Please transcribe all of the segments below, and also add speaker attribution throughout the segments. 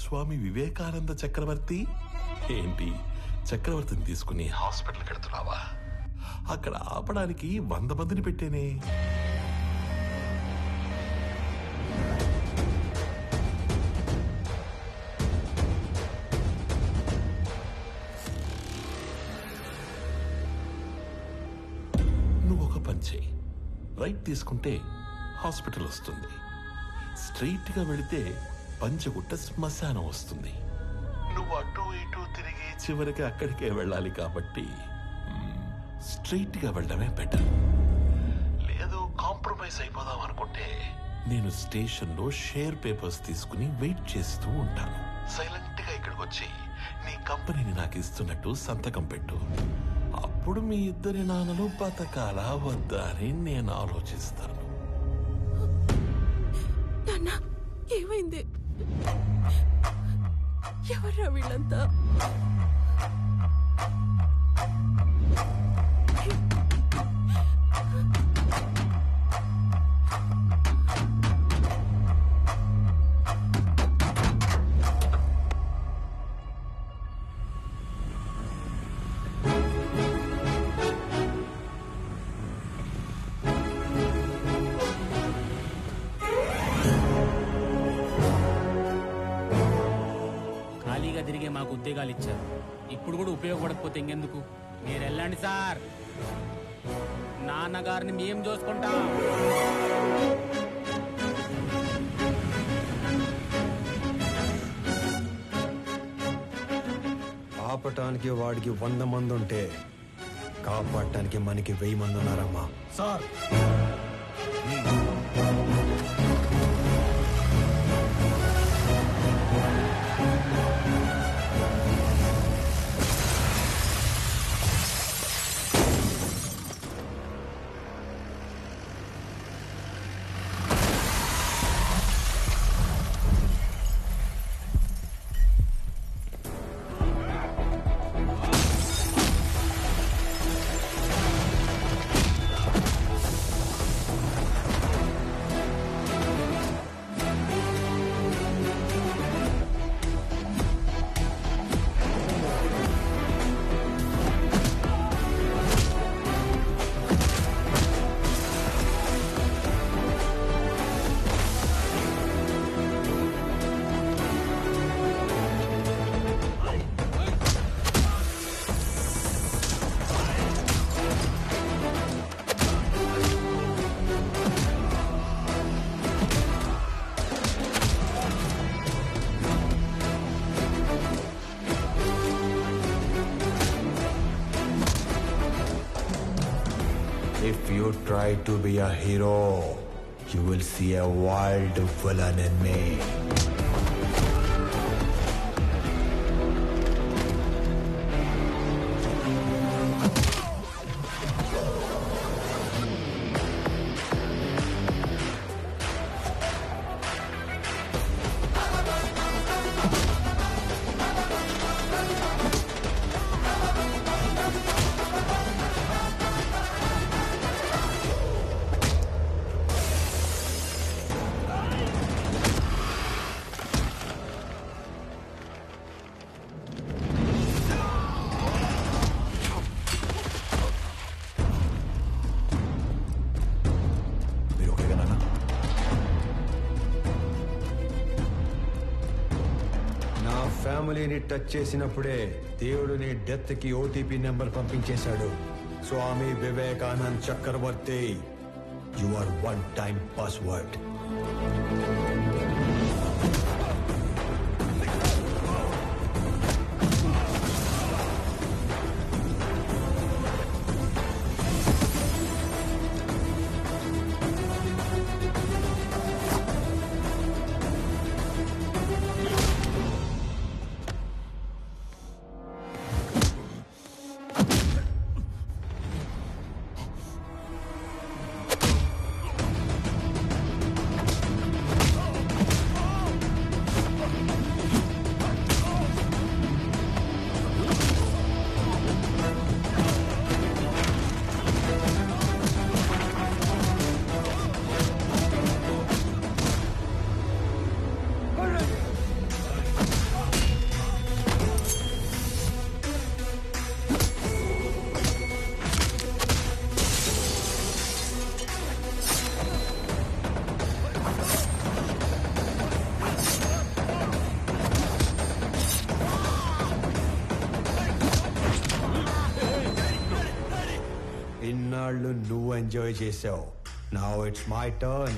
Speaker 1: స్వామి వివేకానంద చక్రవర్తి? ఏంటి? చక్రవర్తిని తీసుకుని హాస్పిటల్ కడుతున్నావా అక్కడ ఆపడానికి వంద మందిని పెట్టేనే. నువ్వు ఒక పని చేయి రైట్ తీసుకుంటే హాస్పిటల్ వస్తుంది. స్ట్రైట్గా వెళితే పంచగుట్ట శ్మశానం వస్తుంది. నువ్వు అటు ఇటు తిరిగి చివరికి అక్కడికే వెళ్ళాలి కాబట్టి స్ట్రైట్గా వెళ్ళడమే బెటర్. లేదు కాంప్రమైజ్ అయిపోదాం అనుకుంటే నేను స్టేషన్లో షేర్ పేపర్స్ తీసుకుని వెయిట్ చేస్తూ ఉంటాను. సైలెంట్గా ఇక్కడికి వచ్చి నీ కంపెనీని నాకు ఇస్తున్నట్టు సంతకం పెట్టు. అప్పుడు మీ ఇద్దరి నాన్నలు బతకాలా వద్దా అని నేను ఆలోచిస్తాను.
Speaker 2: నాన్న ఏమైంది? ఎవరా వీళ్ళంతా?
Speaker 3: ఉద్యోగాలు ఇచ్చారు. ఇప్పుడు కూడా ఉపయోగపడకపోతే ఇంకెందుకు? మీరు వెళ్ళండి సార్. నాన్నగారిని మేం చూసుకుంటాం.
Speaker 4: ఆపటానికి వాడికి వంద మంది ఉంటే కాపాడటానికి మనకి వెయ్యి మంది ఉన్నారమ్మా
Speaker 5: sir
Speaker 4: to be a hero, you will see a wild villain in me. ఫ్యామిలీని టచ్ చేసినప్పుడే దేవుడు నీ డెత్కి ఓటీపీ నెంబర్ పంపించేశాడు. Swami Vivekanand Chakravarthy you are one time password enjoy చేసావు నా it's my turn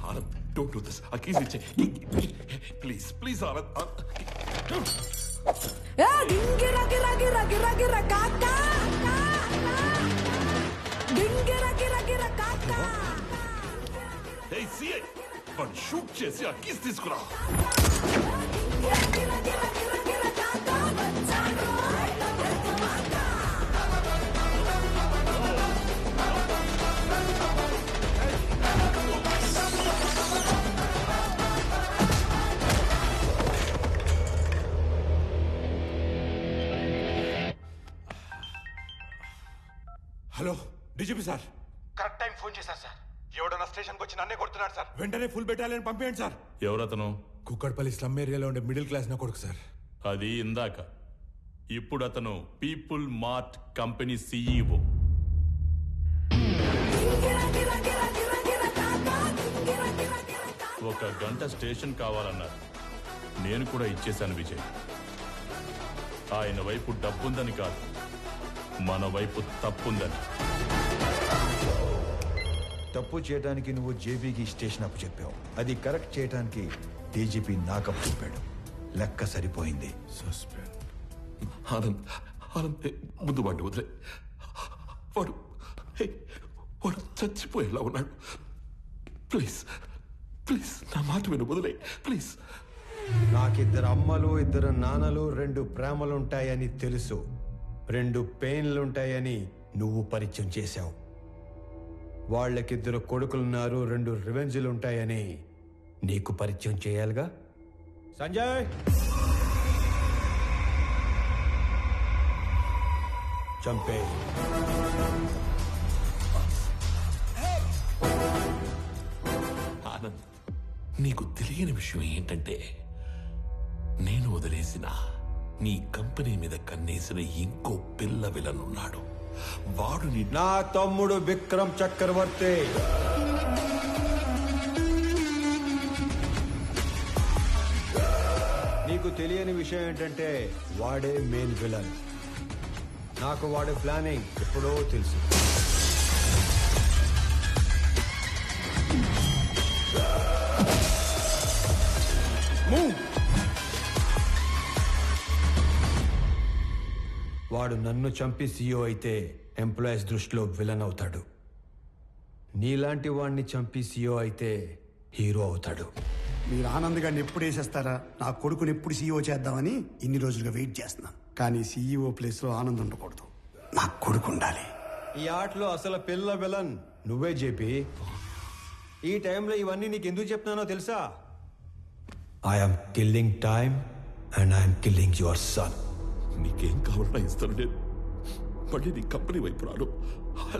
Speaker 1: Anand, don't do this. ఆ keys ఇచ్చే ప్లీజ్ ప్లీజ్ ఆనంద్ ఆనంద్.
Speaker 6: గిర గిర గిర గిర గిర గిర కాక
Speaker 1: Hey, CI, వాడు షూట్ చేసి ఆ కీస్ తీసుకురా
Speaker 7: సార్.
Speaker 8: కరెక్ట్ టైం ఫోన్ చేశారు సార్ ఎవడన్నా స్టేషన్కి వచ్చి నన్నే కొడుతున్నాడు సార్
Speaker 7: వెంటనే ఫుల్ బెటాలియన్ పంపేయండి సార్
Speaker 1: ఎవరతను?
Speaker 7: కుక్కడపల్లి స్లమ్ ఏరియాలో ఉండే మిడిల్ క్లాస్ నా కొడుకు సార్
Speaker 1: అది ఇందాక. ఇప్పుడు అతను పీపుల్ మార్ట్ కంపెనీ సీఈఓ ఒక గంట స్టేషన్ కావాలన్నారు. నేను కూడా ఇచ్చేశాను విజయ్. ఆయన వైపు డబ్బుందని కాదు మన వైపు తప్పుందని.
Speaker 4: తప్పు చేయడానికి నువ్వు జేబీకి స్టేషన్ అప్పు చెప్పావు. అది కరెక్ట్ చేయడానికి డీజీపీ నాకప్పు చెప్పాడు. లెక్క సరిపోయింది.
Speaker 7: సస్పెండ్.
Speaker 1: ఆనంద్ ఆనంద్ ఏ, ముందు వాడిని వదిలే. వాడు వాడు చచ్చిపోయేలా ఉన్నాడు. ప్లీజ్ ప్లీజ్ నా మాట విను వదిలే. ప్లీజ్.
Speaker 4: నాకిద్దరు అమ్మలు ఇద్దరు నాన్నలు రెండు ప్రేమలుంటాయని తెలుసు. రెండు పెయిన్లుంటాయని నువ్వు పరిచయం చేశావు. వాళ్ళకిద్దరు కొడుకులున్నారు రెండు రివెంజ్లు ఉంటాయని నీకు పరిచయం చేయాలిగా? సంజయ్! చంపే.
Speaker 1: ఆనంద్ నీకు తెలియని విషయం ఏంటంటే నేను వదిలేసిన నీ కంపెనీ మీద కన్నేసిన ఇంకో పిల్ల విలనున్నాడు. వాడుని నా
Speaker 4: తమ్ముడు విక్రమ్ చక్రవర్తి. నీకు తెలియని విషయం ఏంటంటే వాడే మెయిన్ విలన్ నాకు వాడే ప్లానింగ్ ఎప్పుడో తెలుసు. వాడు నన్ను చంపి సీఓ అయితే ఎంప్లాయీస్ దృష్టిలో విలన్ అవుతాడు. నీలాంటి వాడిని చంపి సీఓ అయితే హీరో అవుతాడు.
Speaker 9: మీరు ఆనంద్ గారిని ఎప్పుడు వేసేస్తారా? నా కొడుకుని ఎప్పుడు సీఈఓ చేద్దామని ఇన్ని రోజులుగా వెయిట్ చేస్తున్నా. కానీ సీఈఓ ప్లేస్లో ఆనంద్ ఉండకూడదు. నా కొడుకు ఉండాలి.
Speaker 4: ఈ ఆటలో అసలు పిల్ల విలన్ నువ్వే చెప్పి ఈ టైంలో ఇవన్నీ నీకు ఎందుకు చెప్తున్నానో తెలుసా? I'm killing time and I'm killing your son
Speaker 1: నీకేం కావాలన్నా ఇస్తాను. నేను మళ్ళీ నీ కంపెనీ వైపు రాను.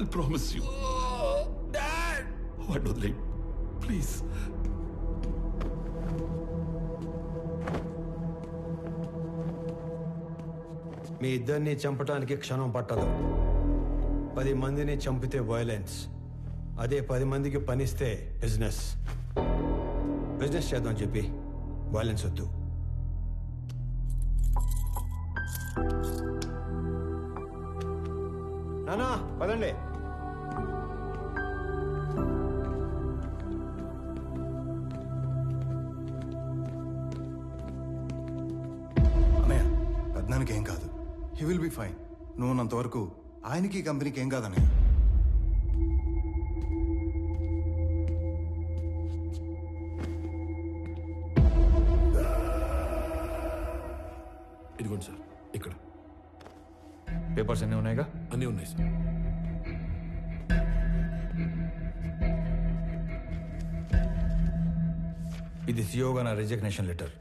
Speaker 1: ఐ ప్రామిస్ యూ వాడిని వదిలే ప్లీజ్
Speaker 4: మీ ఇద్దరిని చంపడానికి క్షణం పట్టదు. పది మందిని చంపితే వైలెన్స్ అదే పది మందికి పనిస్తే బిజినెస్ బిజినెస్ చేద్దాం చెప్పి. వైలెన్స్ వద్దు. నానా పదండి.
Speaker 8: అన్నయ్య పెద్దనానికి ఏం కాదు. హీ విల్ బి ఫైన్ నువ్వు ఉన్నంత వరకు ఆయనకి కంపెనీకి ఏం
Speaker 1: కాదన్నయ్య?
Speaker 4: పేపర్స్ అన్నీ ఉన్నాయిగా?
Speaker 1: అన్నీ ఉన్నాయి సార్
Speaker 4: ఇది సియోగా నా రిజిగ్నేషన్ లెటర్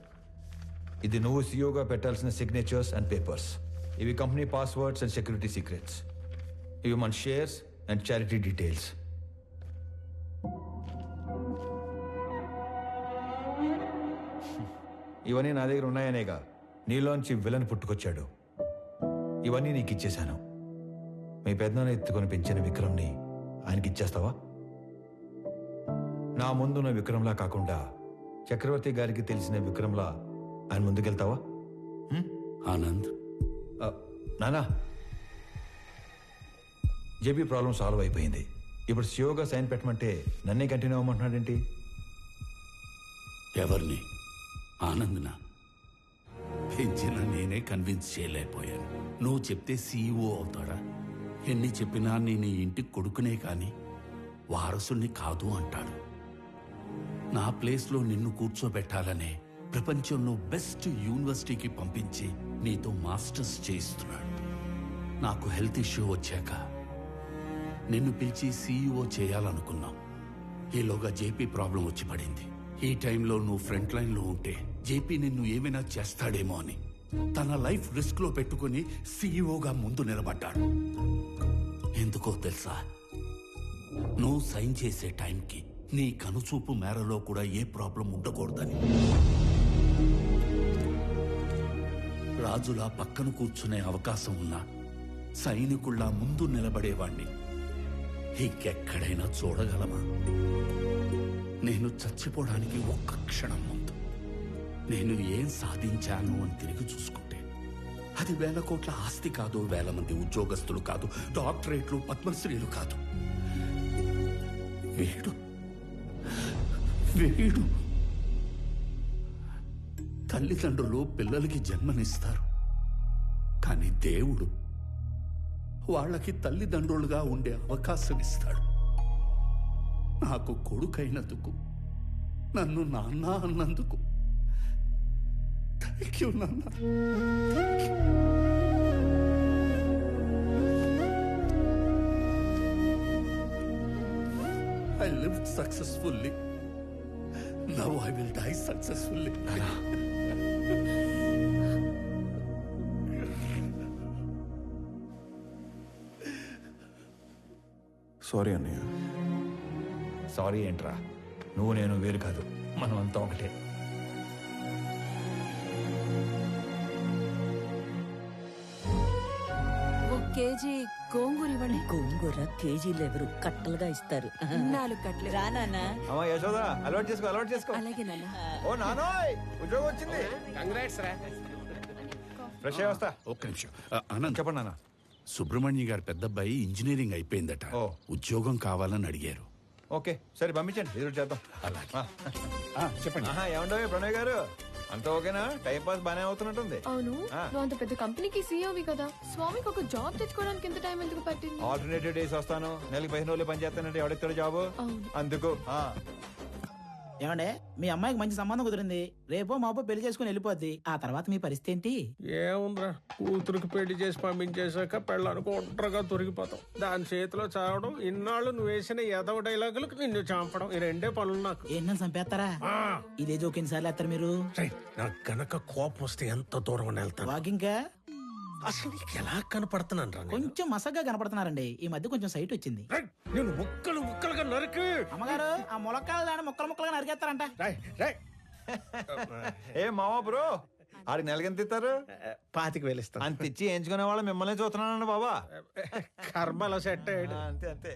Speaker 4: ఇది నువ్వు సియోగా పెట్టాల్సిన సిగ్నేచర్స్ అండ్ పేపర్స్ ఇవి company passwords and security secrets ఇవి మన షేర్స్ అండ్ చారిటీ డీటెయిల్స్ ఇవన్నీ నా దగ్గర ఉన్నాయనేగా. నీలోంచి విలన్ పుట్టుకొచ్చాడు. ఇవన్నీ నీకు ఇచ్చేశాను మీ పెద్దనాన్న ఎత్తుకొని పెంచిన విక్రమ్ని
Speaker 5: ఆయనకి ఇచ్చేస్తావా నా ముందున్న విక్రమ్లా కాకుండా చక్రవర్తి గారికి తెలిసిన విక్రమ్లా ఆయన ముందుకెళ్తావా?
Speaker 10: ఆనంద్.
Speaker 5: నానా. జేబీ ప్రాబ్లం సాల్వ్ అయిపోయింది. ఇప్పుడు సియోగా సైన్ పెట్టమంటే నన్నే కంటిన్యూ అవ్వమంటున్నాడేంటి?
Speaker 10: ఎవరిని? ఆనంద్నా? పెంచిన నేనే కన్విన్స్ చేయలేకపోయాను. నువ్వు చెప్తే సీఈఓ అవుతాడా? ఎన్ని చెప్పినా నేను ఈ ఇంటికి కొడుకునే కాని వారసుని కాదు అంటాడు. నా ప్లేస్లో నిన్ను కూర్చోబెట్టాలనే ప్రపంచంలో బెస్ట్ యూనివర్సిటీకి పంపించి నీతో మాస్టర్స్ చేయిస్తున్నాడు. నాకు హెల్త్ ఇష్యూ వచ్చాక నిన్ను పిలిచి సీఈఓ చేయాలనుకున్నాం. ఈలోగా జేపీ ప్రాబ్లం వచ్చి పడింది. ఈ టైంలో నువ్వు ఫ్రంట్ లైన్లో ఉంటే జేపీ నిన్ను ఏమైనా చేస్తాడేమో అని. తన లైఫ్ రిస్క్లో పెట్టుకుని సీఈఓగా ముందు నిలబడ్డాడు. ఎందుకో తెలుసా? నువ్వు సైన్ చేసే టైంకి నీ కనుచూపు మేరలో కూడా ఏ ప్రాబ్లం ఉండకూడదని. రాజులా పక్కన కూర్చునే అవకాశం ఉన్నా సైనికుల్లా ముందు నిలబడేవాణ్ణి ఇంకెక్కడైనా చూడగలమా? నేను చచ్చిపోవడానికి ఒక్క క్షణం ముందు నేను ఏం సాధించాను అని తిరిగి చూసుకుంటే అది వేల కోట్ల ఆస్తి కాదు వేల మంది ఉద్యోగస్తులు కాదు డాక్టరేట్లు పద్మశ్రీలు కాదు. వేడు వేడు తల్లిదండ్రులు పిల్లలకి జన్మనిస్తారు. కానీ దేవుడు వాళ్ళకి తల్లిదండ్రులుగా ఉండే అవకాశం ఇస్తాడు నాకు కొడుకైనందుకు నన్ను నాన్న అన్నందుకు థ్యాంక్ యూ నాన్న I live successfully now I will die successfully
Speaker 11: sorry అన్నయ్య
Speaker 5: సారీ ఏంట్రా నువ్వు నేను వేరు కాదు. మనం అంతా ఒకటే.
Speaker 2: కేజీ గోంగూర ఇవ్వండి.
Speaker 12: గోంగూర కేజీలు ఎవరు? కట్టలుగా ఇస్తారు.
Speaker 2: నాలుగు కట్టలు
Speaker 12: రానా
Speaker 5: అమ్మా యశోదా అలవాటు చేసుకో అలవాటు చేసుకో.
Speaker 2: అలాగే నాన్న.
Speaker 5: ఓ నానోయ్ ఉద్యోగం వచ్చింది. ఫ్రెష్ అయ్యి వస్తా.
Speaker 10: ఒక్క నిమిషం.
Speaker 5: చెప్పండి నాన్న.
Speaker 10: సుబ్రహ్మణ్య గారి పెద్ద అబ్బాయి ఇంజనీరింగ్ అయిపోయిందట.
Speaker 5: ఓ.
Speaker 10: ఉద్యోగం కావాలని అడిగారు.
Speaker 5: ఓకే సరే పంపించండి. ఎదురు చేద్దాం.
Speaker 10: అలాగే.
Speaker 5: ఆ.
Speaker 10: ఆ, చెప్పండి.
Speaker 5: ఆహా ఏమండవు ప్రణయ్ గారు? అంతా ఓకేనా? టైం పాస్ బానే అవుతున్నట్టుంది.
Speaker 13: అవును.
Speaker 5: ఆ.
Speaker 13: నువ్వు అంత పెద్ద కంపెనీకి సీఈఓవి కదా. స్వామికి ఒక జాబ్ తెచ్చుకోవడానికి ఎంత టైం ఎందుకు పట్టింది?
Speaker 5: ఆల్టర్నేటివ్ డేస్ వస్తాను. నెలకి పదిహేను రోజులు పని చేస్తానంటే ఎవడెత్తాడు జాబు?
Speaker 13: అవును.
Speaker 5: అందుకు ఆ.
Speaker 14: ఏమండే? మీ అమ్మాయికి మంచి సంబంధం కుదిరింది. రేపో మాపో పెళ్ళి చేసుకుని వెళ్ళిపోద్ది. ఆ తర్వాత మీ పరిస్థితి ఏంటి?
Speaker 15: ఏముందిరా? కూతురికి పెళ్ళి చేసి పంపించేశాక పెళ్ళానికి ఒంటరిగా దొరికిపోతాం దాని చేతిలో చావడం ఇన్నాళ్ళు నువ్వు వేసిన ఎదవ డైలాగులకు నిన్ను చంపడం ఈ రెండే పనులు నాకు.
Speaker 14: ఏంటని చంపేస్తారా? ఇదే జోక్ ఎన్నిసార్లు వేస్తారు మీరు.
Speaker 15: రేయ్, నాకు గనక కోపం వస్తే ఎంత దూరం వెళ్తాను?
Speaker 14: వాకింగ్
Speaker 15: అసలు నీకు ఎలా కనపడుతున్నాను రా నేను?
Speaker 14: కొంచెం మసగ్గా కనపడుతున్నారండి. ఈ మధ్య కొంచెం సైట్ వచ్చింది.
Speaker 15: రేయ్, నేను ముక్కలు ముక్కలుగా నరికి.
Speaker 14: అమ్మగారు ఆ ములక్కాలు దాని ముక్కలు ముక్కలుగా నరికేస్తారంట.
Speaker 15: రేయ్, రేయ్.
Speaker 5: ఏ మావా బ్రో ఆడికి నెలకి ఎంత ఇస్తారు
Speaker 15: పాతికి వెళ్ళిస్తాను
Speaker 5: అంత ఇచ్చి ఎంచుకునే వాళ్ళు మిమ్మల్ని చూస్తున్నానండి బాబా.
Speaker 15: కర్మలో సెట్ అయ్యాడు.
Speaker 5: అంతే అంతే.